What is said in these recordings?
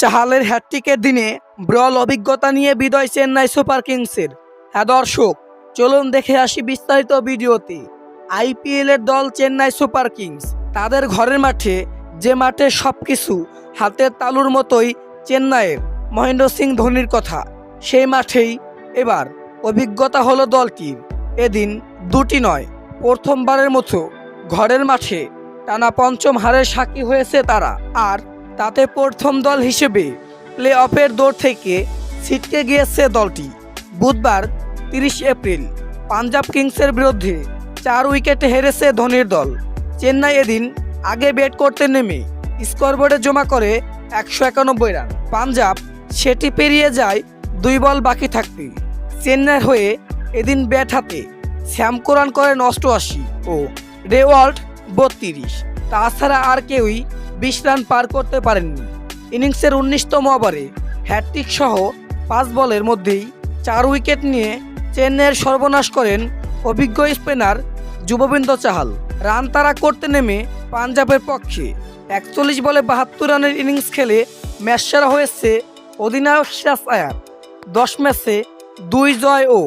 চাহালের হ্যাট্রিকের দিনে ব্রল অভিজ্ঞতা নিয়ে বিদয় চেন্নাই সুপার কিংসের। হ্যাঁ দর্শক, চলুন দেখে আসি বিস্তারিত ভিডিওতে। আইপিএলের দল চেন্নাই সুপার কিংস, তাদের ঘরের মাঠে যে মাঠে সবকিছু হাতের তালুর মতোই চেন্নাইয়ের মহেন্দ্র সিং ধোনির কথা, সেই মাঠেই এবার অভিজ্ঞতা হলো দলটির। এদিন দুটি নয়, প্রথমবারের মতো ঘরের মাঠে টানা পঞ্চম হারের সাক্ষী হয়েছে তারা। আর তাতে প্রথম দল হিসেবে প্লে অফের দৌড় থেকে ছিটকে গিয়েছে দলটি। বুধবার তিরিশ এপ্রিল পাঞ্জাব কিংসের বিরুদ্ধে চার উইকেটে হেরেছে ধোনির দল। চেন্নাই এদিন আগে ব্যাট করতে নেমে স্কোরবোর্ডে জমা করে একশো একানব্বই রান। পাঞ্জাব সেটি পেরিয়ে যায় দুই বল বাকি থাকতে। চেন্নাই হয়ে এদিন ব্যাট হাতে শ্যাম কোরআন করেন অষ্টআশি ও রেওয়াল্ট বত্রিশ। তাছাড়া আর কেউই বিশ রান পার করতে পারেননি। ইনিংসের উনিশতম ওভারে হ্যাট্রিক সহ পাঁচ বলের মধ্যেই চার উইকেট নিয়ে চেন্নাইয়ের সর্বনাশ করেন অভিজ্ঞ স্পিনার যুববিন্দ চাহাল। রান তারা করতে নেমে পাঞ্জাবের পক্ষে একচল্লিশ বলে বাহাত্তর রানের ইনিংস খেলে ম্যাচ সেরা হয়েছে অধিনায়ক সিরাজ আয়ার। দশ ম্যাচে দুই জয় ও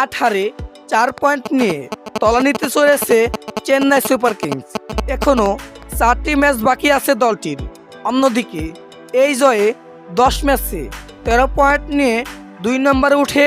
আট হারে চার পয়েন্ট নিয়ে তলানিতে চলেছে চেন্নাই সুপার কিংস। এখনও চারটি ম্যাচ বাকি আছে দলটির। অন্যদিকে, এই জয়ে দশ ম্যাচে তেরো পয়েন্ট নিয়ে দুই নম্বরে উঠে